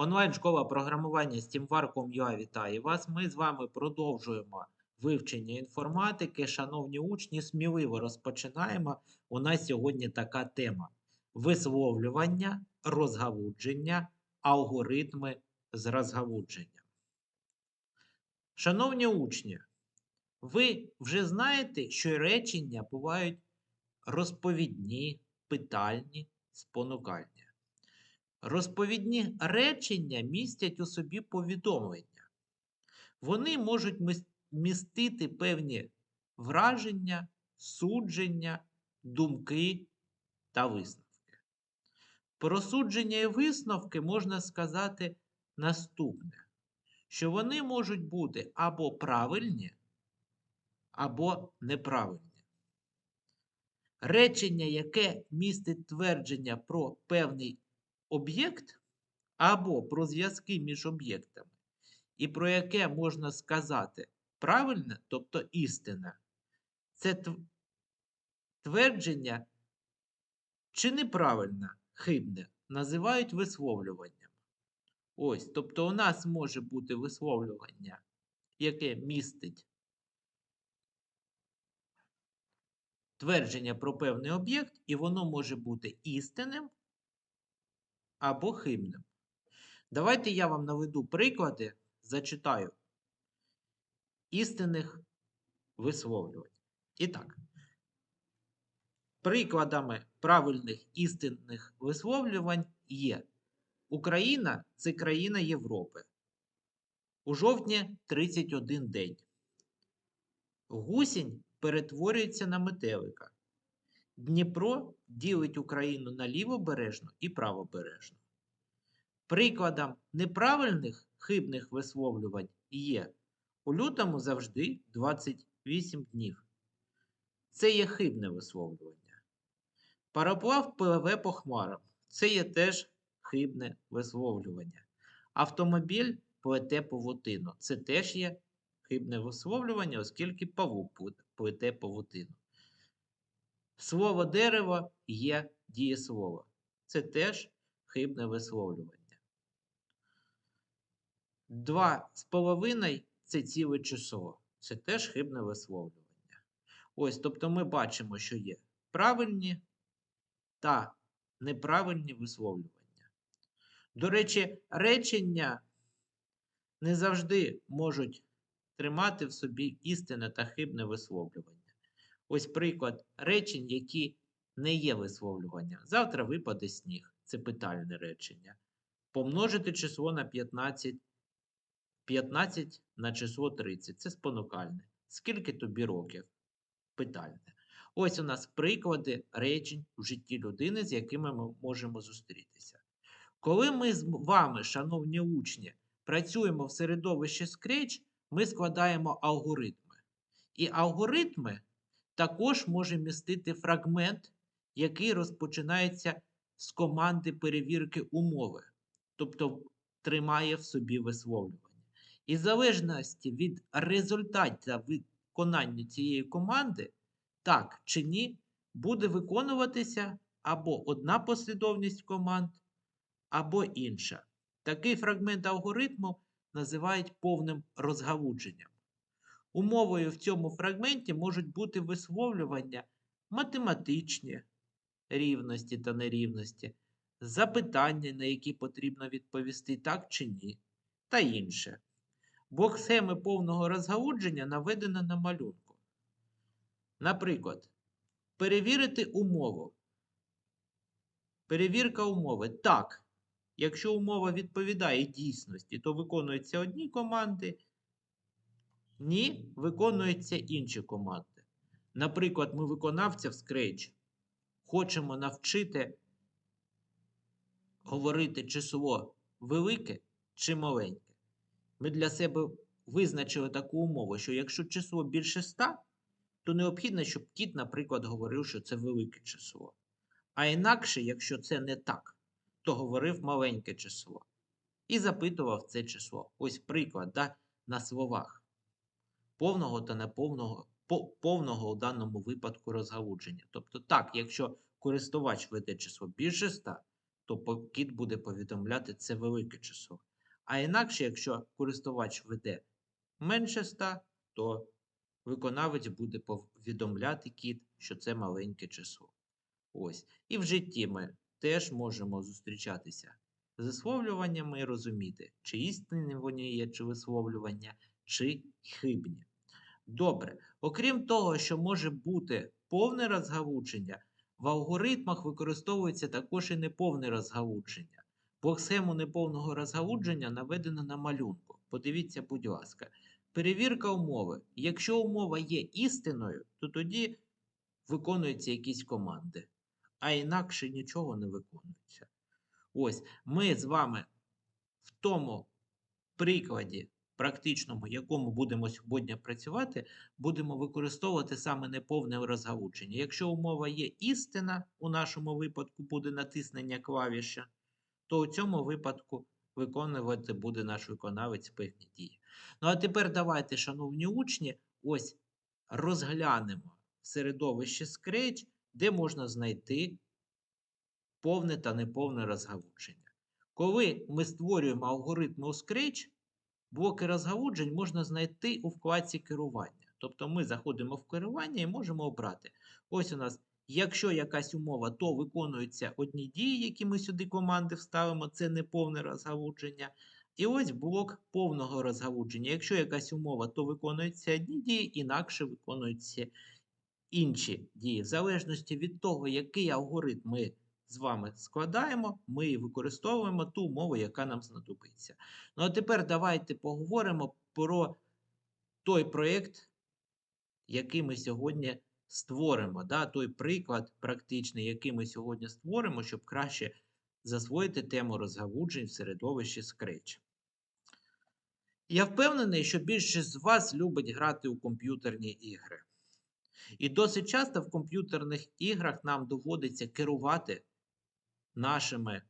Онлайн-школа програмування SteamVar.com.ua вітає вас. Ми з вами продовжуємо вивчення інформатики. Шановні учні, сміливо розпочинаємо. У нас сьогодні така тема: висловлювання, розгалудження, алгоритми з розгалудженням. Шановні учні, ви вже знаєте, що речення бувають розповідні, питальні, спонукальні. Розповідні речення містять у собі повідомлення. Вони можуть містити певні враження, судження, думки та висновки. Про судження і висновки можна сказати наступне, що вони можуть бути або правильні, або неправильні. Речення, яке містить твердження про певний об'єкт або про зв'язки між об'єктами, і про яке можна сказати правильне, тобто істина, це твердження чи неправильне, хибне, називають висловлюванням. Ось, тобто у нас може бути висловлювання, яке містить твердження про певний об'єкт, і воно може бути істинним або хибним. Давайте я вам наведу приклади, зачитаю істинних висловлювань. І так, прикладами правильних істинних висловлювань є Україна це країна Європи. У жовтні 31 день. Гусінь перетворюється на метелика. Дніпро ділить Україну на лівобережну і правобережну. Прикладом неправильних хибних висловлювань є у лютому завжди 28 днів. Це є хибне висловлювання. Пароплав пливе по хмарам. Це є теж хибне висловлювання. Автомобіль плете павутину. Це теж є хибне висловлювання, оскільки павук пле- плете павутину. Слово дерево є дієслово. Це теж хибне висловлювання. Два з половиною це ціле число. Це теж хибне висловлювання. Ось, тобто ми бачимо, що є правильні та неправильні висловлювання. До речі, речення не завжди можуть тримати в собі істинне та хибне висловлювання. Ось приклад речень, які не є висловлюванням. Завтра випаде сніг. Це питальне речення. Помножити число на 15, 15 на число 30. Це спонукальне. Скільки тобі років? Питальне. Ось у нас приклади речень в житті людини, з якими ми можемо зустрітися. Коли ми з вами, шановні учні, працюємо в середовищі Scratch, ми складаємо алгоритми. І алгоритми також може містити фрагмент, який розпочинається з команди перевірки умови, тобто тримає в собі висловлювання. І в залежності від результатів виконання цієї команди, так чи ні, буде виконуватися або одна послідовність команд, або інша. Такий фрагмент алгоритму називають повним розгалудженням. Умовою в цьому фрагменті можуть бути висловлювання математичні рівності та нерівності, запитання, на які потрібно відповісти так чи ні, та інше. Бо схеми повного розгалудження наведено на малюнку. Наприклад, перевірити умову. Перевірка умови. Так, якщо умова відповідає дійсності, то виконуються одні команди, ні, виконуються інші команди. Наприклад, ми виконавця в Scratch хочемо навчити говорити число велике чи маленьке. Ми для себе визначили таку умову, що якщо число більше 100, то необхідно, щоб кіт, наприклад, говорив, що це велике число. А інакше, якщо це не так, то говорив маленьке число. І запитував це число. Ось приклад да, на словах повного та неповного, по- повного у даному випадку розгалудження. Тобто, так, якщо користувач веде число більше 100, то кіт буде повідомляти це велике число. А інакше, якщо користувач веде менше 100, то виконавець буде повідомляти кіт, що це маленьке число. Ось. І в житті ми теж можемо зустрічатися з висловлюваннями і розуміти, чи істинні вони є, чи висловлювання, чи хибні. Добре. Окрім того, що може бути повне розгалучення, в алгоритмах використовується також і неповне розгалучення. Бо схему неповного розгалудження наведено на малюнку. Подивіться, будь ласка. Перевірка умови. Якщо умова є істиною, то тоді виконуються якісь команди, а інакше нічого не виконується. Ось ми з вами в тому прикладі практичному, якому будемо сьогодні працювати, будемо використовувати саме неповне розгалучення. Якщо умова є істина, у нашому випадку буде натиснення клавіші, то у цьому випадку виконувати буде наш виконавець певні дії. Ну а тепер давайте, шановні учні, ось розглянемо середовище Scratch, де можна знайти повне та неповне розгалудження. Коли ми створюємо алгоритми у Scratch, блоки розгалуджень можна знайти у вкладці керування. Тобто ми заходимо в керування і можемо обрати. Ось у нас, якщо якась умова, то виконуються одні дії, які ми сюди команди вставимо, це неповне розгалудження. І ось блок повного розгалудження. Якщо якась умова, то виконуються одні дії, інакше виконуються інші дії. В залежності від того, який алгоритм ми з вами складаємо, ми використовуємо ту умову, яка нам знадобиться. Ну а тепер давайте поговоримо про той проєкт, який ми сьогодні створимо. Да? Той приклад практичний, який ми сьогодні створимо, щоб краще засвоїти тему розгалуджень в середовищі Scratch. Я впевнений, що більшість з вас любить грати у комп'ютерні ігри. І досить часто в комп'ютерних іграх нам доводиться керувати нашими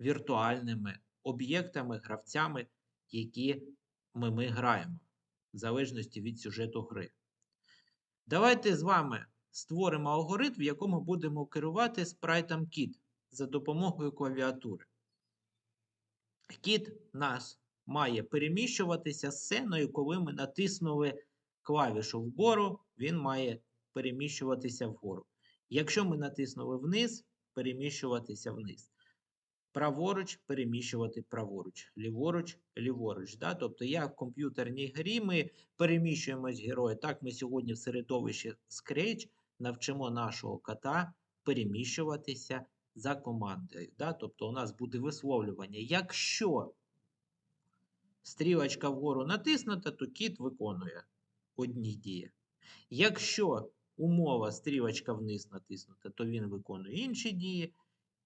віртуальними об'єктами, гравцями, які ми, ми граємо, в залежності від сюжету гри. Давайте з вами створимо алгоритм, в якому будемо керувати спрайтом кіт за допомогою клавіатури. Кіт нас має переміщуватися сценою, коли ми натиснули клавішу вгору, він має переміщуватися вгору. Якщо ми натиснули вниз, переміщуватися вниз. Праворуч переміщувати праворуч, ліворуч, ліворуч. Да? Тобто, як в комп'ютерній грі ми переміщуємось герої, так ми сьогодні в середовищі Scratch навчимо нашого кота переміщуватися за командою. Да? Тобто, у нас буде висловлювання. Якщо стрілочка вгору натиснута, то кіт виконує одні дії. Якщо умова стрілочка вниз натиснута, то він виконує інші дії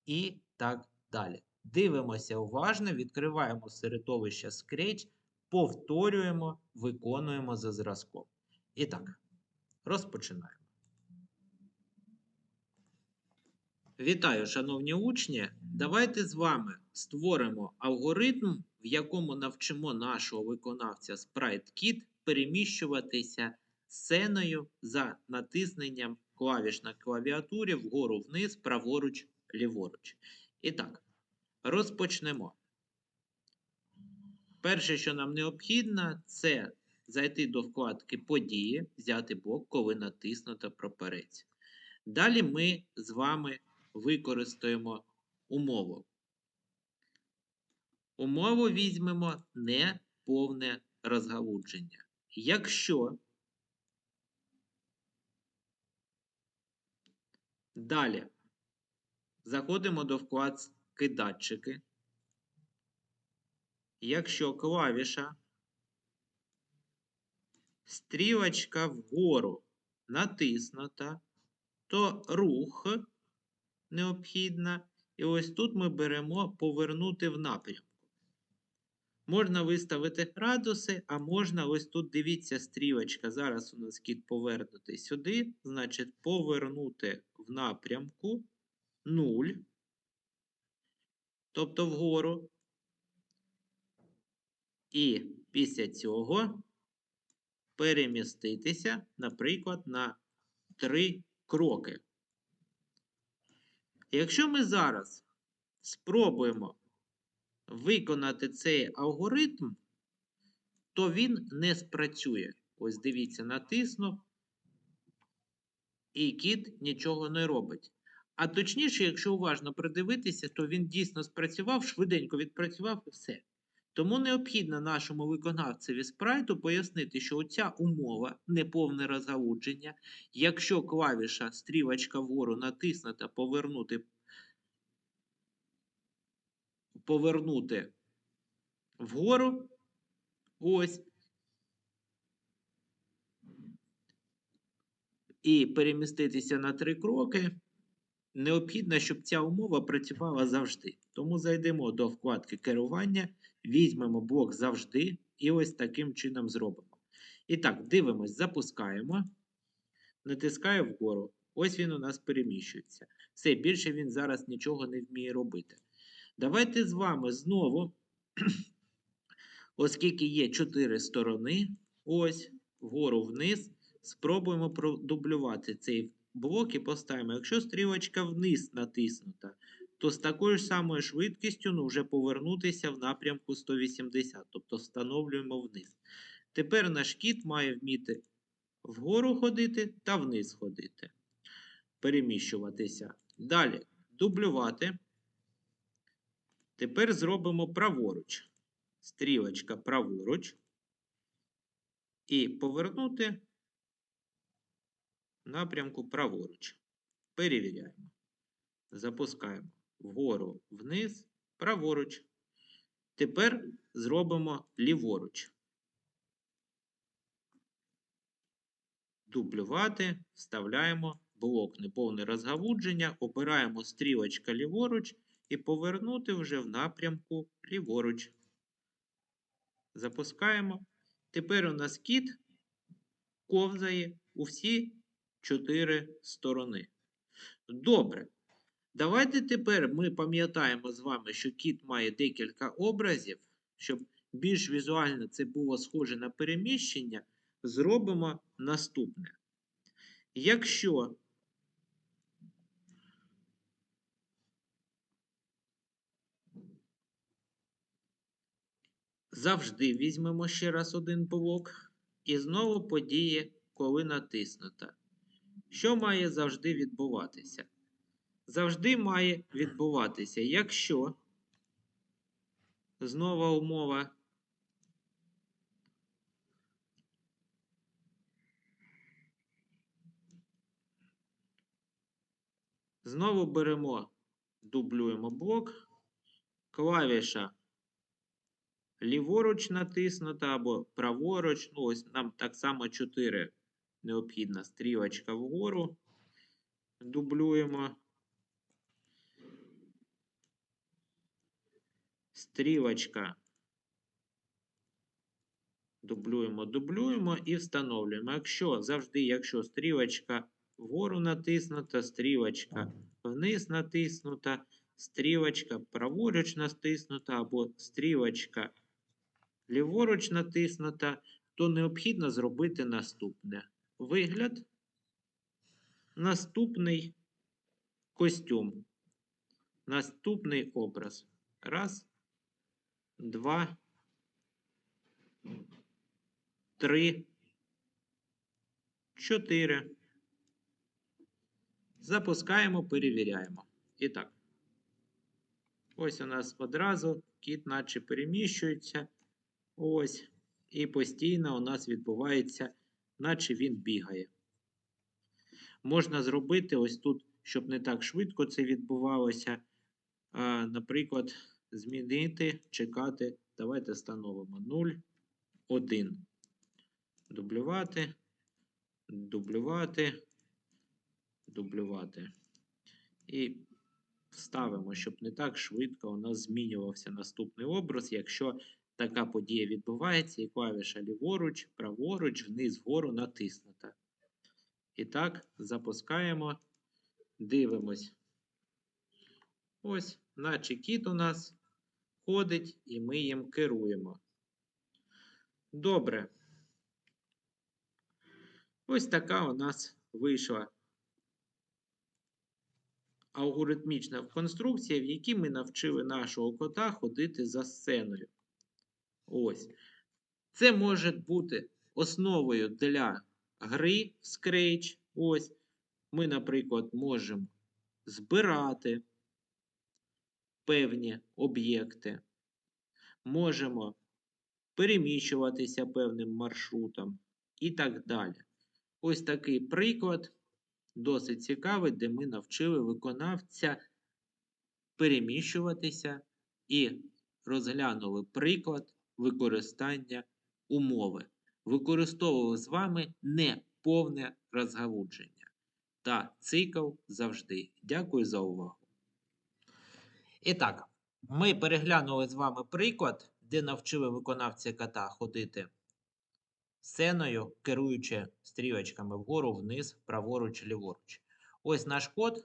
і так далі. Дивимося уважно, відкриваємо середовище Scratch, повторюємо, виконуємо за зразком. І так, розпочинаємо. Вітаю, шановні учні! Давайте з вами створимо алгоритм, в якому навчимо нашого виконавця SpriteKit переміщуватися сценою за натисненням клавіш на клавіатурі вгору вниз, праворуч, ліворуч. І так, розпочнемо. Перше, що нам необхідно, це зайти до вкладки Події, взяти блок, коли натиснуто прапорець. Далі ми з вами використаємо умову. Умову візьмемо неповне розгалудження. Якщо далі заходимо до вкладки датчики, якщо клавіша стрілочка вгору натиснута, то рух необхідно. І ось тут ми беремо повернути в напрямку. Можна виставити градуси, а можна ось тут дивіться стрілочка. Зараз у нас кіт повернути сюди, значить, повернути в напрямку 0, тобто вгору. І після цього переміститися, наприклад, на 3 кроки. Якщо ми зараз спробуємо виконати цей алгоритм, то він не спрацює. Ось дивіться, натиснув, і кіт нічого не робить. А точніше, якщо уважно придивитися, то він дійсно спрацював, швиденько відпрацював і все. Тому необхідно нашому виконавцеві спрайту пояснити, що оця умова неповне розгалудження, якщо клавіша стрілочка вгору натиснута, повернути, повернути вгору, ось, і переміститися на три кроки, необхідно, щоб ця умова працювала завжди. Тому зайдемо до вкладки керування, візьмемо блок завжди і ось таким чином зробимо. І так, дивимось, запускаємо, натискаю вгору. Ось він у нас переміщується. Все, більше він зараз нічого не вміє робити. Давайте з вами знову, оскільки є чотири сторони, ось, вгору вниз, спробуємо продублювати цей блок і поставимо. Якщо стрілочка вниз натиснута, то з такою ж самою швидкістю ну, вже повернутися в напрямку 180, тобто встановлюємо вниз. Тепер наш кіт має вміти вгору ходити та вниз ходити. Переміщуватися. Далі дублювати. Тепер зробимо праворуч. Стрілочка праворуч. І повернути напрямку праворуч. Перевіряємо. Запускаємо вгору, вниз, праворуч. Тепер зробимо ліворуч. Дублювати, вставляємо блок неповне розгалудження, обираємо стрілочка ліворуч і повернути вже в напрямку ліворуч. Запускаємо. Тепер у нас кіт ковзає у всі чотири сторони. Добре. Давайте тепер ми пам'ятаємо з вами, що кіт має декілька образів, щоб більш візуально це було схоже на переміщення, зробимо наступне. Якщо завжди візьмемо ще раз один блок, і знову подіє, коли натиснуто. Що має завжди відбуватися? Завжди має відбуватися, якщо знову умова Знову беремо, дублюємо блок, клавіша ліворуч натиснута або праворуч. Ну, ось нам так само 4 необхідна стрілочка вгору. Дублюємо. Стрілочка. Дублюємо, дублюємо і встановлюємо. Якщо завжди, якщо стрілочка вгору натиснута, стрілочка вниз натиснута, стрілочка праворуч натиснута або стрілочка ліворуч натиснута, то необхідно зробити наступне. Вигляд, наступний костюм, наступний образ. Раз, два, три, чотири. Запускаємо, перевіряємо. І так. Ось у нас одразу кіт наче переміщується. Ось. І постійно у нас відбувається, наче він бігає. Можна зробити ось тут, щоб не так швидко це відбувалося. Наприклад, змінити, чекати. Давайте встановимо 0, 1. Дублювати, дублювати, дублювати. І ставимо, щоб не так швидко у нас змінювався наступний образ, якщо така подія відбувається, і клавіша ліворуч, праворуч, вниз, вгору натиснута. І так, запускаємо, дивимось. Ось, наче кіт у нас ходить, і ми їм керуємо. Добре. Ось така у нас вийшла алгоритмічна конструкція, в якій ми навчили нашого кота ходити за сценою. Ось. Це може бути основою для гри в Scratch. Ось. Ми, наприклад, можемо збирати певні об'єкти. Можемо переміщуватися певним маршрутом і так далі. Ось такий приклад, досить цікавий, де ми навчили виконавця переміщуватися і розглянули приклад використання умови. Використовували з вами неповне розгалудження. Та цикл завжди. Дякую за увагу. І так, ми переглянули з вами приклад, де навчили виконавця кота ходити сценою, керуючи стрілочками вгору, вниз, праворуч, ліворуч. Ось наш код,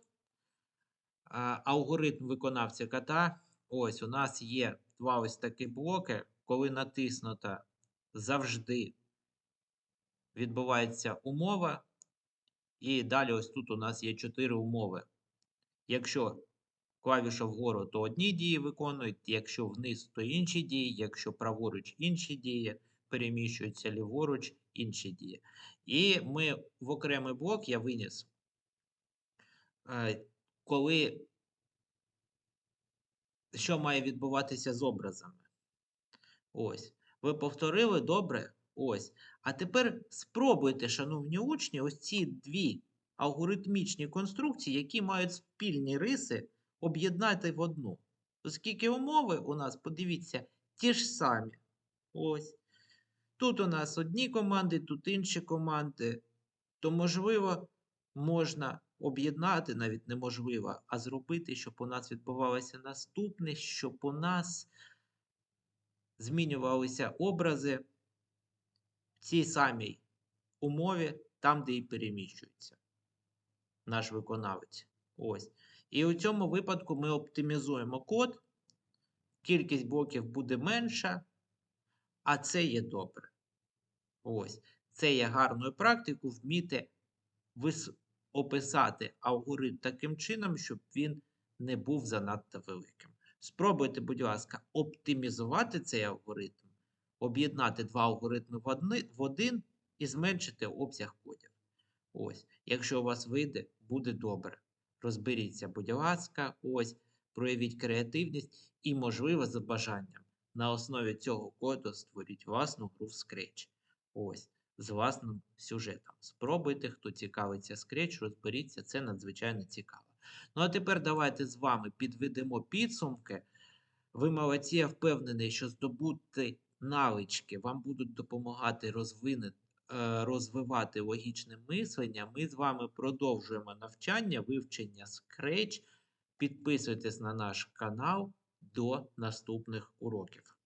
алгоритм виконавця кота. Ось у нас є два ось такі блоки. Коли натиснуто завжди відбувається умова. І далі ось тут у нас є чотири умови. Якщо клавіша вгору, то одні дії виконують, якщо вниз, то інші дії, якщо праворуч інші дії, переміщуються ліворуч інші дії. І ми в окремий блок я виніс, е, коли що має відбуватися з образами. Ось. Ви повторили добре? Ось. А тепер спробуйте, шановні учні, ось ці дві алгоритмічні конструкції, які мають спільні риси, об'єднати в одну. Оскільки умови у нас, подивіться, ті ж самі. Ось. Тут у нас одні команди, тут інші команди. То, можливо, можна об'єднати, навіть неможливо, а зробити, щоб у нас відбувалося наступне, щоб у нас змінювалися образи в цій самій умові, там, де і переміщується наш виконавець. Ось. І у цьому випадку ми оптимізуємо код, кількість блоків буде менша, а це є добре. Ось. Це є гарною практикою вміти. Описати алгоритм таким чином, щоб він не був занадто великим. Спробуйте, будь ласка, оптимізувати цей алгоритм, об'єднати два алгоритми в, один і зменшити обсяг кодів. Ось. Якщо у вас вийде, буде добре. Розберіться, будь ласка, ось, проявіть креативність і, можливо, за бажанням. На основі цього коду створіть власну гру в Scratch. Ось, з власним сюжетом. Спробуйте, хто цікавиться Scratch, розберіться, це надзвичайно цікаво. Ну, а тепер давайте з вами підведемо підсумки. Ви молодці, я впевнений, що здобути навички вам будуть допомагати розвинути е, розвивати логічне мислення, ми з вами продовжуємо навчання, вивчення Scratch. Підписуйтесь на наш канал до наступних уроків.